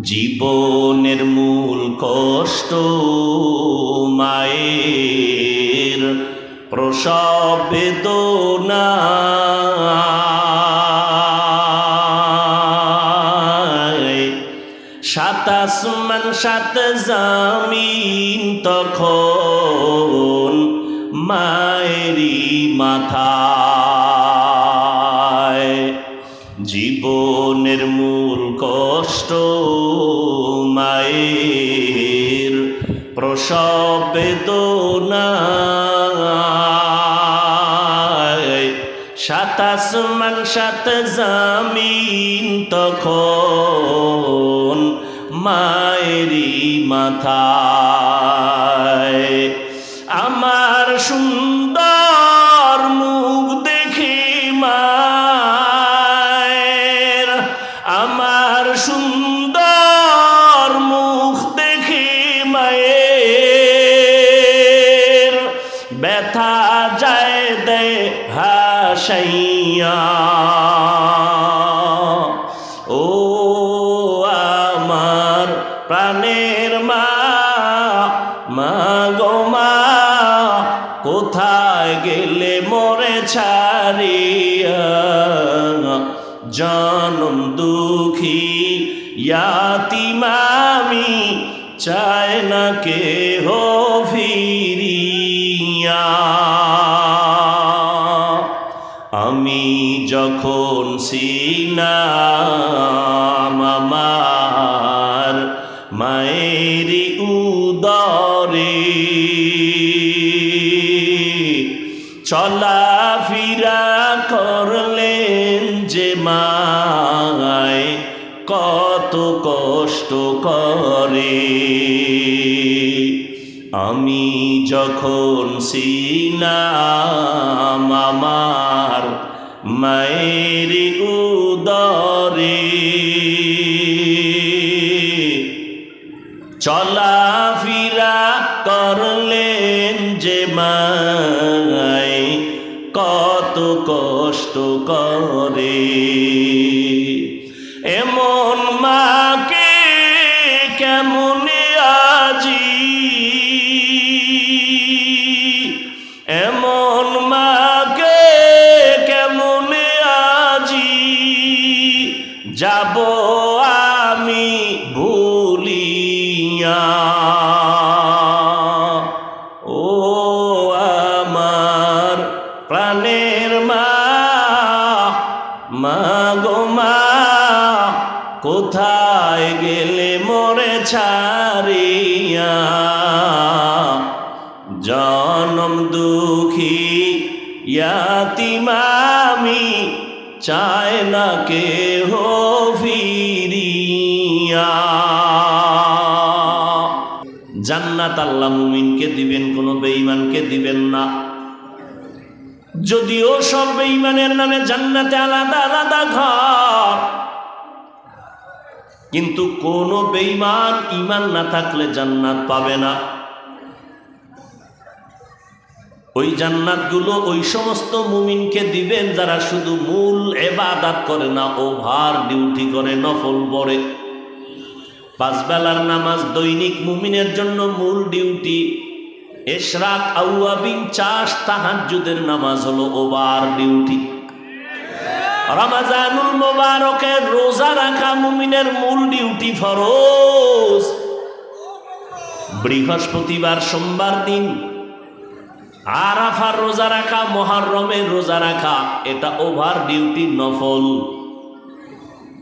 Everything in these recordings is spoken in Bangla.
জীবনের মূল কষ্ট মায়ের প্রসব বেদনা। সাত সাত জামিন তখন মায়েরই মাথায়। জীবনের মূল কষ্ট প্রসব বেদনায় সাত সাত জামিন তখন মায়েরই মাথায়। আমার সুন্দর প্রাণের মা মা গো মা, কোথায় গেলে মরে ছাড়িয়া? জনম দুঃখী ইয়াতিমামি চায় না কে হো চলা ফিরা করলেন যে মায়, কত কষ্ট করে। আমি যখন সিনাম আমার মায়ের উদরে, চলা কষ্ট করে। এমন মাকে কেমন ইয়াতিমামি চায় না কে হো জান্নাত আল্লাহ মুমিনকে দিবেন দিবেন না। যদিও সব বেঈমানের নামে জান্নাতে আলাদা আলাদা ঘর, কিন্তু কোন বেঈমান ইমান না থাকলে জান্নাত পাবে না। ওই জান্নাতগুলো ওই সমস্ত মুমিনকে দিবেন যারা শুধু মূল এবাদাত করে না, ওভার ডিউটি করে, নফল পড়ে। পাঁচ বেলার নামাজ দৈনিক মুমিনের জন্য মূল ডিউটি। এশরাক আউয়াবিন চাষ তাহাজ্জুদের নামাজ হলো ওভার ডিউটি। রমাজানুল মোবারকের রোজা রাখা মুমিনের মূল ডিউটি ফরজ। বৃহস্পতিবার সোমবার দিন আরাফার রোজা রাখা মহারমের রোজা রাখা, এটা ওভার ডিউটি, নফল।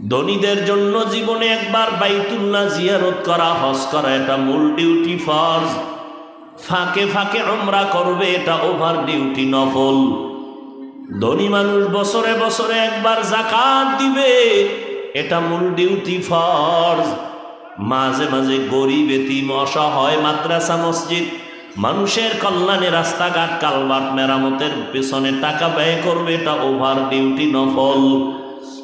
ধনীদের জন্য জীবনে একবার বাইতুল্লাহ জিয়ারত করা, হজ করা, এটা মূল ডিউটি, ফরজ। ফাঁকে ফাঁকে আমরা করবে, এটা ওভার ডিউটি, নফল। ধনী মানুষ বছরে বছরে একবার জাকাত দিবে, এটা মূল ডিউটি, ফরজ। মাঝে মাঝে গরিব এতিম, অসহায় মাদ্রাসা, মসজিদ মানুষের কল্যাণে রাস্তাঘাট, কালবাট, মেরামতের পেছনে টাকা ব্যয় করবে, এটা ওভার ডিউটি নফল।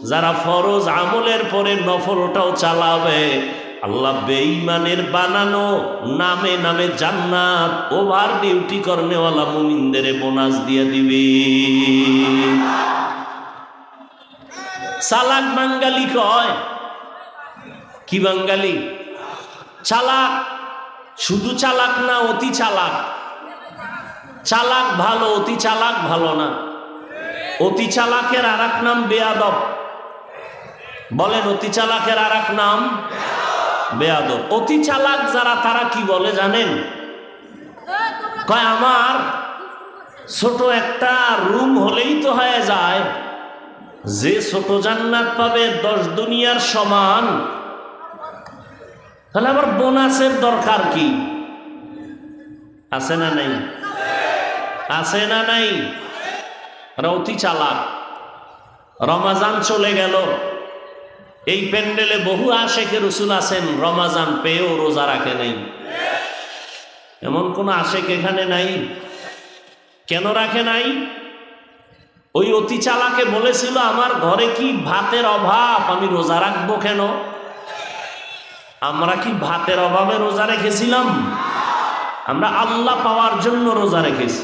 যারা ফরজ আমলের পরে নফলটাও চালাবে, আল্লাহ বেঈমানের বানানো নামে নামে জান্নাত ওভার ডিউটি করনেওয়ালা মুমিনদের বোনাস দিয়ে দিবে। চালাক বাঙ্গালি কয়? কি বাঙ্গালি চালাক। শুধু চালাক না, অতি চালাক। চালাক ভালো, অতি চালাক ভালো না। অতি চালাকের আর নাম বেয়াদব। বলেন, অতি চালাকের আর নাম বেয়াদব। অতি চালাক যারা, তারা কি বলে জানেন? কয়, আমার ছোট একটা রুম হলেই তো হয়ে যায়। যে ছোট জান্নাত পাবে, দশ দুনিয়ার সমান। তাহলে আবার বোনাসের দরকার কি? আছে না নাই? আছে না নাই? অতি চালাক। রমাজান চলে গেল। এই প্যান্ডেলে বহু আশেখের রসুল আছেন, রমাজান পেয়েও রোজা রাখে নাই। এমন কোন আশেক এখানে নাই? কেন রাখে নাই? ওই অতি চালাকে বলেছিল, আমার ঘরে কি ভাতের অভাব? আমি রোজা রাখব কেন? আমরা কি ভাতের অভাবে রোজা রেখেছিলাম? আমরা আল্লাহ পাওয়ার জন্য রোজা রেখেছি।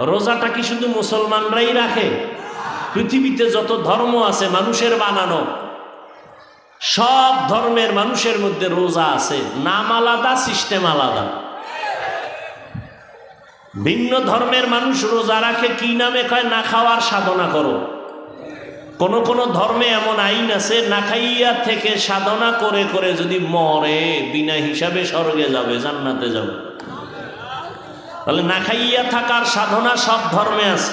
রোজাটা কি শুধু মুসলমানরাই রাখে? পৃথিবীতে যত ধর্ম আছে মানুষের বানানো, সব ধর্মের মানুষের মধ্যে রোজা আছে। নাম আলাদা, সিস্টেম আলাদা। ভিন্ন ধর্মের মানুষ রোজা রাখে, কি নামে কয়, না খাওয়ার সাধনা করো। কোন কোন ধর্মে এমন আইন আছে, না খাইয়া থেকে সাধনা করে করে যদি মরে, বিনা হিসাবে স্বর্গে যাবে, জান্নাতে যাবে। তাহলে না খাইয়া থাকার সাধনা সব ধর্মে আছে।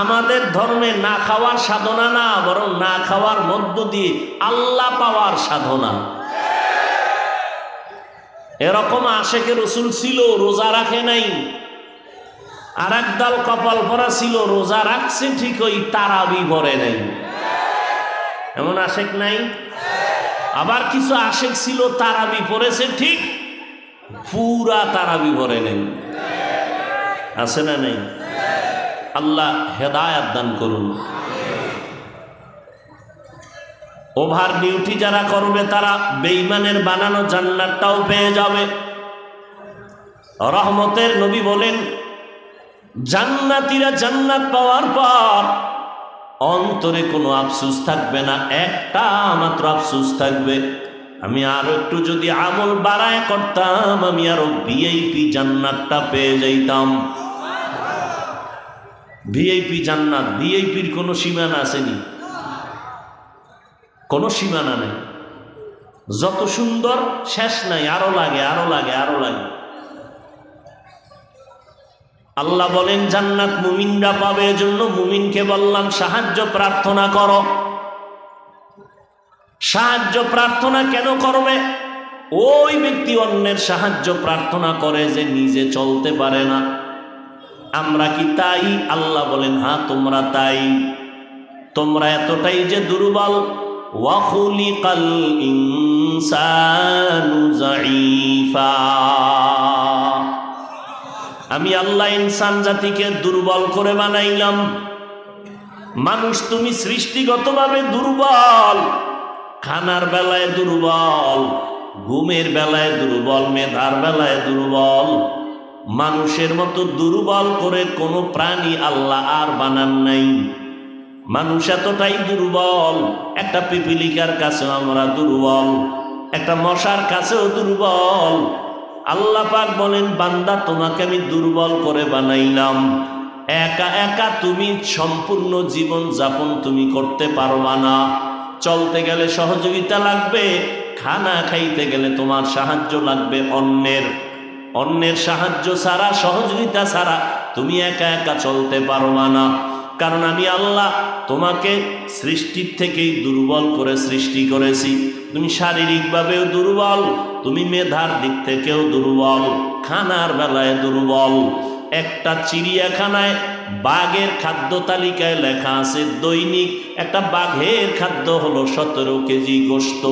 আমাদের ধর্মে না খাওয়ার সাধনা না, বরং না খাওয়ার মধ্য দিয়ে আল্লাহ পাওয়ার সাধনা। এরকম আশেখের রসুল ছিল, রোজা রাখে নাই। আর একদল কপাল পরা ছিল, রোজা রাখছে ঠিক ওই তারাবি ভরে নাই। এমন আশেক নাই? আবার কিছু আশেক ছিল, তারাবি পড়েছে ঠিক, পুরা তারাবি ভরে নেই। আছে না নেই? আল্লাহ হেদায়াত দান করুন। ওভার ডিউটি যারা করবে, তারা বেইমানের বানানো জান্নাতটাও পেয়ে যাবে। রহমতের নবী বলেন জান্নাতিরা জান্নাত পাওয়ার পর অন্তরে কোনো আফসুস থাকবে না, একটা মাত্র আফসুস থাকবে। আমি আরও একটু যদি আমল বাড়ায় করতাম, আমি আরও ভিআইপি জান্নাতটা পেয়ে যাইতাম। ভিআইপি জান্নাত, ভিআইপির কোনো সীমানা আসেনি। কোনো সীমানা নেই। যত সুন্দর, শেষ নাই, আরও লাগে আরও লাগে আরও লাগে। আল্লাহ বলেন, জান্নাত মুমিনরা পাবে, এজন্য মুমিনকে বললাম, সাহায্য প্রার্থনা করো। সাহায্য প্রার্থনা কেন করবে? ওই ব্যক্তি অন্যের সাহায্য প্রার্থনা করে যে নিজে চলতে পারে না। আমরা কি তাই? আল্লাহ বলেন হ্যাঁ তোমরা তাই। তোমরা এতটাই যে দুর্বল। ওয়াখুলিকাল ইনসানু জাইফা আমি আল্লাহ ইনসান জাতিকে দুর্বল করে বানাইলাম। মানুষ তুমি সৃষ্টিগতভাবে দুর্বল, খানার বেলায় দুর্বল, ঘুমের বেলায় দুর্বল, মেধার বেলায় দুর্বল। মানুষের মতো দুর্বল করে কোনো প্রাণী আল্লাহ আর বানান নাই। মানুষ এতটাই দুর্বল, একটা পিপিলিকার কাছেও আমরা দুর্বল, একটা মশার কাছেও দুর্বল আল্লাহ পাক বলেন, বান্দা, তোমাকে আমি দুর্বল করে বানাইলাম। একা একা তুমি সম্পূর্ণ জীবন যাপন তুমি করতে পারবা না চলতে গেলে সহযোগিতা লাগবে, খানা খাইতে গেলে তোমার সাহায্য লাগবে অন্যের। অন্যের সাহায্য ছাড়া, সহযোগিতা ছাড়া তুমি একা একা চলতে পারবা না। কারণ আমি আল্লাহ তোমাকে সৃষ্টির থেকেই দুর্বল করে সৃষ্টি করেছি। তুমি শারীরিকভাবেও দুর্বল, তুমি মেধার দিক থেকেও দুর্বল, খানার বেলায় দুর্বল। একটা চিড়িয়াখানায় বাঘের খাদ্য তালিকায় লেখা আছে, দৈনিক একটা বাঘের খাদ্য হলো সতেরো কেজি গোস্ত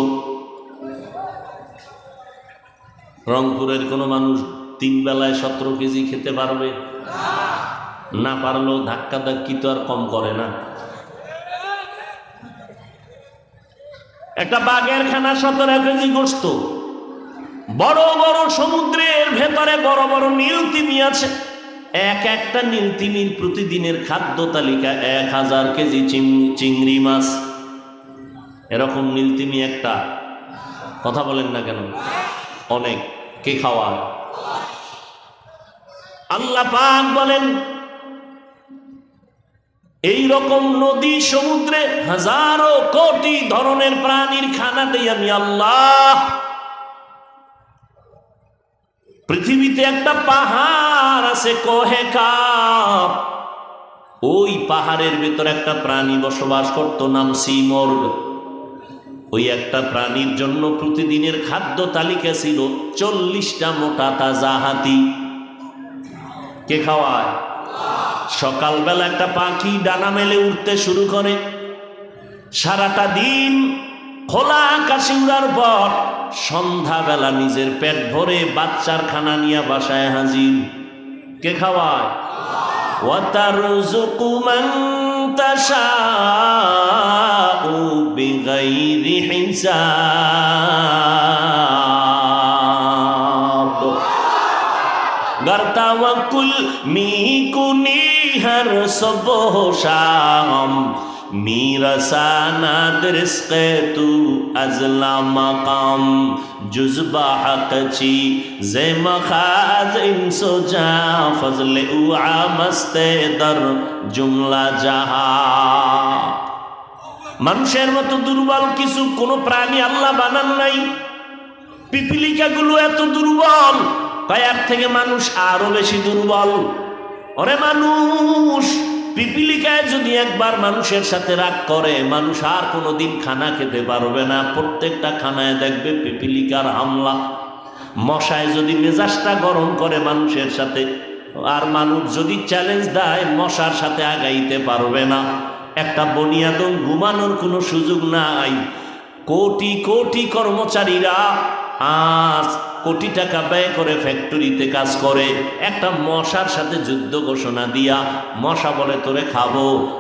রংপুরের কোনো মানুষ তিন বেলায় সতেরো কেজি খেতে পারবে? না পারলেও ধাক্কা ধাক্কি তো আর কম করে না। একটা বাঘের খানা সতেরো কেজি গোস্ত। বড় বড় সমুদ্রের ভেতরে বড় বড় নীল তিমি আছে। এক একটা নীল তিমির প্রতিদিনের খাদ্য তালিকা এক হাজার কেজি চিংড়ি মাছ। এরকম নীল নীলতিমি একটা। কথা বলেন না কেন? অনেক। কে খাওয়া আল্লাহ পাক বলেন এই রকম নদী সমুদ্রে হাজারো কোটি ধরনের প্রাণীর খানা দেই আমি আল্লাহ। পৃথিবীতে একটা পাহাড় আছে কহে কাপ। ওই পাহাড়ের ভেতর একটা প্রাণী বসবাস করত, নাম সিমর্গ। ওই একটা প্রাণীর জন্য প্রতিদিনের খাদ্য তালিকা ছিল চল্লিশটা মোটা তাজা হাতি। কে খাওয়ায়? সকালবেলা একটা পাখি ডানা মেলে উঠতে শুরু করে। সারাটা দিন খোলা আকাশে উড়ার পর সন্ধ্যাবেলা নিজের পেট ভরে বাচ্চার খানা নিয়ে বাসায় হাজির। কে খাওয়ায়? ہر صبح و شام میرساند رزق تو ازلا مقام جزبا حق چی زم خاز انسو جا فضل او عامست در জুমলা জাহা মানুষের মতো দুর্বল কিছু কোনো প্রাণী আল্লাহ বানান নাই পিপিলিকাগুলো এত দুর্বল কয়ার থেকে মানুষ আরো বেশি দুর্বল ওরে মানুষ, পিপিলিকায় যদি একবার মানুষের সাথে রাগ করে, মানুষ আর কোনোদিন খানা খেতে পারবে না। প্রত্যেকটা খানায় দেখবে পিপিলিকার হামলা। মশায় যদি মেজাজটা গরম করে মানুষের সাথে, আর মানুষ যদি চ্যালেঞ্জ দেয়, মশার সাথে আগাইতে পারবে না। একটা বনিয়াদন ঘুমানোর কোনো সুযোগ নাই। কোটি কোটি কর্মচারীরা আজ কোটি টাকা ব্যয় করে ফ্যাক্টরিতে কাজ করে। একটা মশার সাথে যুদ্ধ ঘোষণা দিয়া, মশা বলে, তোরে খাব।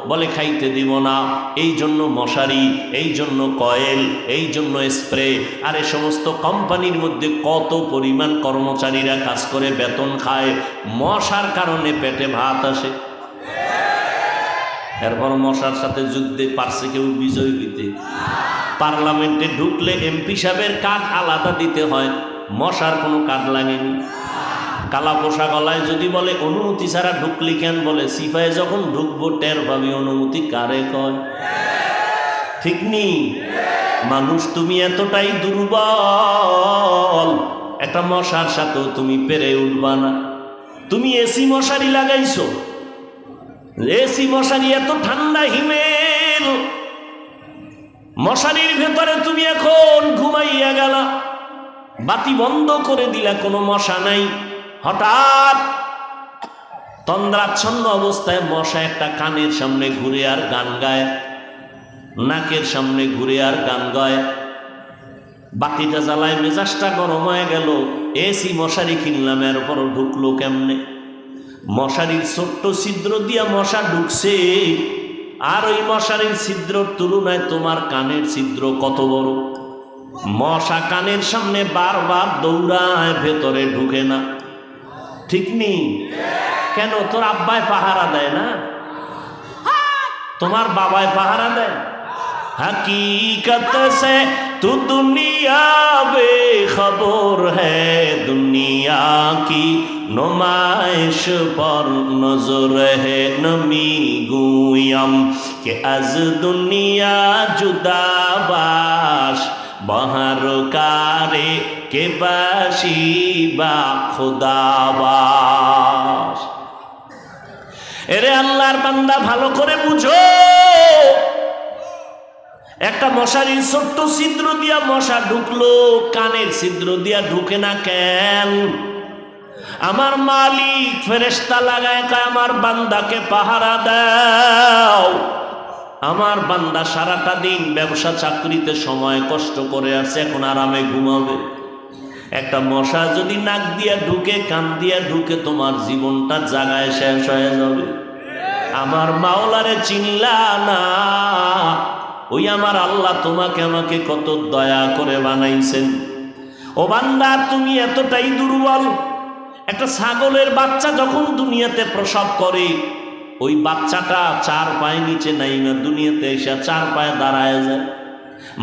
বলে, খাইতে দিব না। এই জন্য মশারি, এই জন্য কয়েল, এই জন্য স্প্রে। আর এ সমস্ত কোম্পানির মধ্যে কত পরিমাণ কর্মচারীরা কাজ করে, বেতন খায়। মশার কারণে পেটে ভাত আসে। এরপর মশার সাথে যুদ্ধে পারছে কেউ বিজয় দিতে। পার্লামেন্টে ঢুকলে এমপি সাহেবের কাজ আলাদা দিতে হয়। মশার কোনো কার্ড লাগেনি। কালা পোশাক গলায় যদি বলে, অনুমতি ছাড়া ঢুকলি কেন? বলে, সিপাহে যখন ঢুকবো, টের পাবি অনুমতি কারে কয়? ঠিক নি? মানুষ তুমি এতটাই দুর্বল, একটা মশার সাথেও তুমি পেরে উঠবা না। তুমি এসি মশারি লাগাইছো। এসি মশারি এত ঠান্ডা হিমেল। মশারির ভেতরে তুমি এখন ঘুমাইয়া গেলা। বাতি বন্ধ করে দিলা, কোনো মশা নাই। হঠাৎ তন্দ্রাচ্ছন্ন অবস্থায় মশা একটা কানের সামনে ঘুরে আর গান গায়, নাকের সামনে ঘুরে আর গান গায়। বাতিটা জ্বালায় মেজাজটা গরম হয়ে গেল, এসি মশারি কিনলাম, এর উপর ঢুকলো কেমনে? মশারির ছোট্ট ছিদ্র দিয়া মশা ঢুকছে, আর ওই মশারির ছিদ্রর তুলনায় তোমার কানের ছিদ্র কত বড়? মশা কানের সামনে বারবার দৌড়ায় ভেতরে ঢুকে না ঠিক নেই কেন তোর আব্বায় পাহারা দেয় না তোমার বাবায় পাহারা দেয় हकीकत से तू दुनिया बेखबर है दुनिया की नुमाइश पर नजर है नमी गुयम के अज दुनिया जुदा बाश বাহার কারে কে বাসি বা খুদাবাস? এরে আল্লাহর বান্দা, ভালো করে বুঝো। একটা মশারির ছোট্ট ছিদ্র দিয়া মশা ঢুকলো, কানের ছিদ্র দিয়া ঢুকে না কেন? আমার মালিক ফেরেস্তা লাগায় আমার বান্দাকে পাহারা দাও। আমার বান্দা সারাটা দিন ব্যবসা চাকরিতে সময় কষ্ট করে আছে, এখন আরামে ঘুমাবে। একটা মশা যদি নাক দিয়া ঢুকে, কান দিয়া ঢুকে, তোমার জীবনটা জাগায় শেষ হয়ে যাবে। আমার মাওলারে চিনলা না। ওই আমার আল্লাহ তোমাকে আমাকে কত দয়া করে বানাইছেন। ও বান্দা, তুমি এতটাই দুর্বল। একটা ছাগলের বাচ্চা যখন দুনিয়াতে প্রসব করে ওই বাচ্চাটা চার পায়ে নিচে নাই না, দুনিয়াতে এসে চার পায়ে দাঁড়ায় যায়।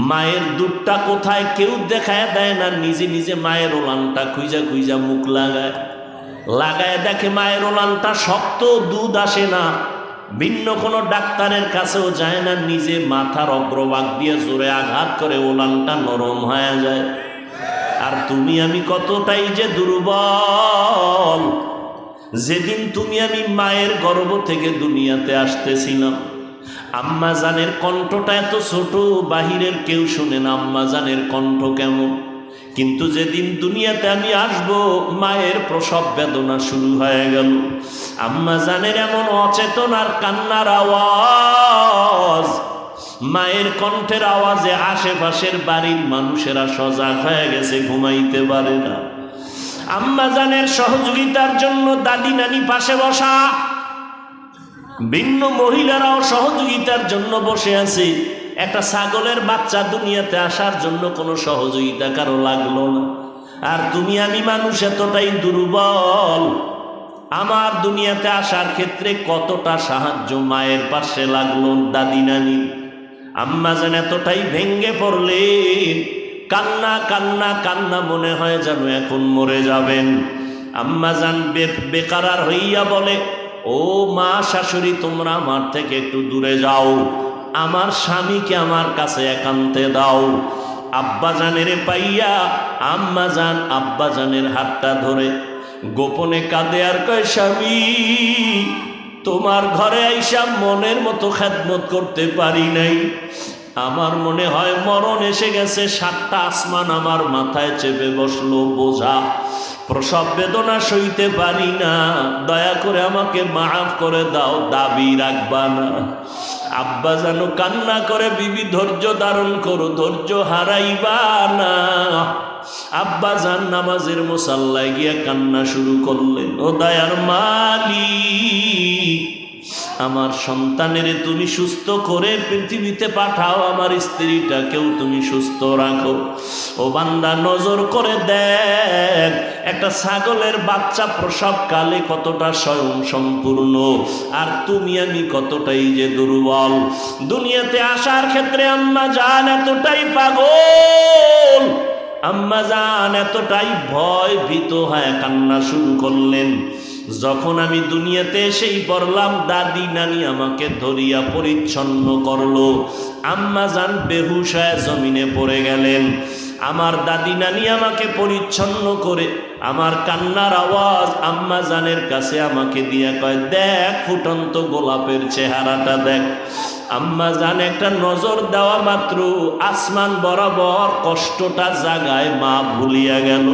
মায়ের দুধটা কোথায় কেউ দেখায় দেয় না, নিজে নিজে মায়ের ওলানটা খুঁজা খুঁজা মুখ লাগায়। লাগায় দেখে মায়ের ওলানটা শক্ত, দুধ আসে না। ভিন্ন কোনো ডাক্তারের কাছেও যায় না, নিজে মাথার অগ্রভাগ দিয়ে জোরে আঘাত করে ওলানটা নরম হয়ে যায়। আর তুমি আমি কতটাই যে দুর্বল যেদিন তুমি আমি মায়ের গর্ভ থেকে দুনিয়াতে আসতেছিলাম, আম্মা জানের কণ্ঠটা এত ছোট, বাহিরের কেউ শুনে না আম্মা জানের কণ্ঠ কেমন। কিন্তু যেদিন দুনিয়াতে আমি আসব, মায়ের প্রসব বেদনা শুরু হয়ে গেল। আম্মা জানের এমন অচেতন আর কান্নার আওয়াজ, মায়ের কণ্ঠের আওয়াজে আশেপাশের বাড়ির মানুষেরা সজাগ হয়ে গেছে, ঘুমাইতে পারে না। আম্মা জানের সহযোগিতার জন্য দাদি নানি পাশে বসা। ভিন্ন মহিলারাও সহযোগিতার জন্য বসে আছে। একটা ছাগলের বাচ্চা দুনিয়াতে আসার জন্য কোনো সহযোগিতা কারও লাগল না। আর তুমি আমি মানুষ এতটাই দুর্বল। আমার দুনিয়াতে আসার ক্ষেত্রে কতটা সাহায্য মায়ের পাশে লাগল দাদি নানি। আম্মা যেন এতটাই ভেঙ্গে পড়লেন কান্না কান্না কান্না মনে হয় যেন এখন মরে যাবেন। আম্মা যান বেকারার হইয়া বলে, ও মা শাশুড়ি, তোমরা আমার থেকে একটু দূরে যাও। আমার স্বামীকে আমার কাছে একান্তে দাও। আব্বা জানের পাইয়া আম্মা জান আব্বা জানের হাতটা ধরে গোপনে কাঁদে আর কয়, স্বামী, তোমার ঘরে আইসা মনের মতো খেদমত করতে পারি নাই। আমার মনে হয় মরণ এসে গেছে, সাতটা আসমান আমার মাথায় চেপে বসল বোঝা। প্রসব বেদনা সইতে পারি না, দয়া করে আমাকে মাফ করে দাও, দাবি রাখবা না। আব্বা যেন কান্না করে, বিবি ধৈর্য ধারণ করো, ধৈর্য হারাইবা না। আব্বা যান নামাজের মোসাল্লায় গিয়া কান্না শুরু করলেন, ও দয়ার মালিক। আমার সন্তানের তুমি সুস্থ করে পৃথিবীতে পাঠাও, আমার স্ত্রীটাকেও তুমি সুস্থ রাখো। ও বান্দা, নজর করে দেখ, একটা ছাগলের বাচ্চা প্রসবকালে কতটা স্বয়ং সম্পূর্ণ আর তুমি আমি কতটাই যে দুর্বল। দুনিয়াতে আসার ক্ষেত্রে আম্মা জান এতটাই পাগল, আম্মা জান এতটাই ভয়, ভীত হয়ে কান্না শুরু করলেন। যখন আমি দুনিয়াতে এসেই পড়লাম, দাদি নানি আমাকে ধরিয়া পরিচ্ছন্ন করল। আম্মা যান বেহুশায় জমিনে পড়ে গেলেন। আমার দাদি নানি আমাকে পরিচ্ছন্ন করে, আমার কান্নার আওয়াজ আম্মা জানের কাছে আমাকে দিয়া কয়, দেখ ফুটন্ত গোলাপের চেহারাটা দেখ। আম্মা জান একটা নজর দেওয়া মাত্র, আসমান বরাবর কষ্টটা জাগায় মা ভুলিয়া গেল।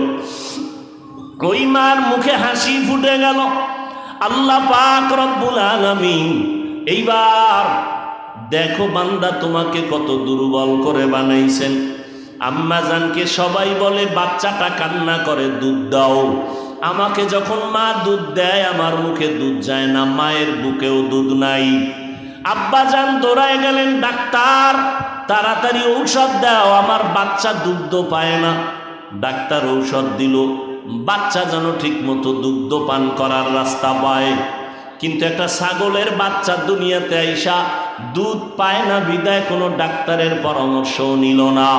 ওই মার মুখে হাসি ফুটে গেল। আল্লাহ পাক রব্বুল আলামিন, এইবার দেখো বান্দা তোমাকে কত দুর্বল করে বানাইছেন। আম্মা জানকে সবাই বলে, বাচ্চাটা কান্না করে, দুধ দাও। আমাকে যখন মা দুধ দেয়, আমার মুখে দুধ যায় না, মায়ের বুকেও দুধ নাই। আব্বা যান দৌড়ায় গেলেন, ডাক্তার, তাড়াতাড়ি ঔষধ দাও, আমার বাচ্চা দুগ্ধ পায় না। ডাক্তার ঔষধ দিল। বাচ্চা যেন ঠিক মতো দুগ্ধ পান করার রাস্তা পায়। কিন্তু একটা ছাগলের বাচ্চা দুনিয়াতে আইসা দুধ পায় না, বিদায় কোনো ডাক্তারের পরামর্শ নিল না।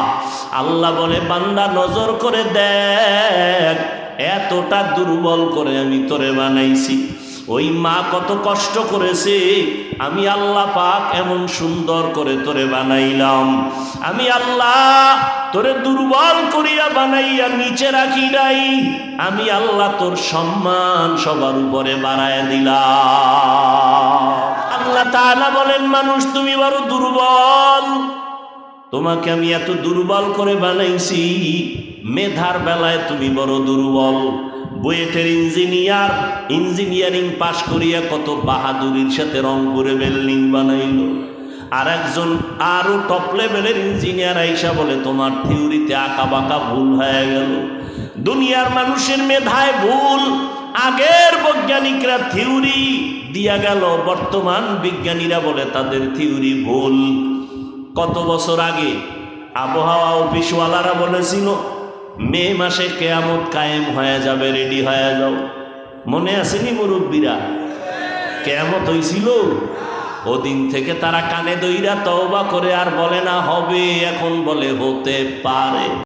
আল্লাহ বলে, বান্দা, নজর করে দেখ, এতটা দুর্বল করে আমি তোরে বানাইছি। ওই মা কত কষ্ট করেছে। আমি আল্লাহ পাক এমন সুন্দর করে তোরে বানাইলাম। আমি আল্লাহ তোরে দুর্বল করিয়া বানাইয়া নিচে রাখি নাই। আমি আল্লাহ তোর সম্মান সবার উপরে বাড়ায় দিলাম। আল্লাহ তাআলা বলেন, মানুষ, তুমি বড় দুর্বল। তোমাকে আমি এত দুর্বল করে বানাইছি। মেধার বেলায় তুমি বড় দুর্বল। বুয়েটের ইঞ্জিনিয়ার, ইঞ্জিনিয়ারিং পাশ করিয়া কত বাহাদুরির সাথে রংপুরে বিল্ডিং বানাইল। আর একজন আরও টপ লেভেলের ইঞ্জিনিয়ার আইসা বলে, তোমার থিওরিতে আঁকা বাঁকা ভুল হয়ে গেল। দুনিয়ার মানুষের মেধায় ভুল। আগের বৈজ্ঞানিকরা থিওরি দিয়া গেল, বর্তমান বিজ্ঞানীরা বলে, তাদের থিওরি ভুল। কত বছর আগে আবহাওয়া অফিসওয়ালারা বলেছিল মে মাসে কেয়ামত কায়েম হয়ে যাবে রেডি হয়ে যাও। মনে আসেনি মুরব্বীরা? কেয়ামত হয়েছিল ওদিন থেকে তারা কানে দইরা তওবা করে আর বলে না, হবে এখন বলে হতে পারে।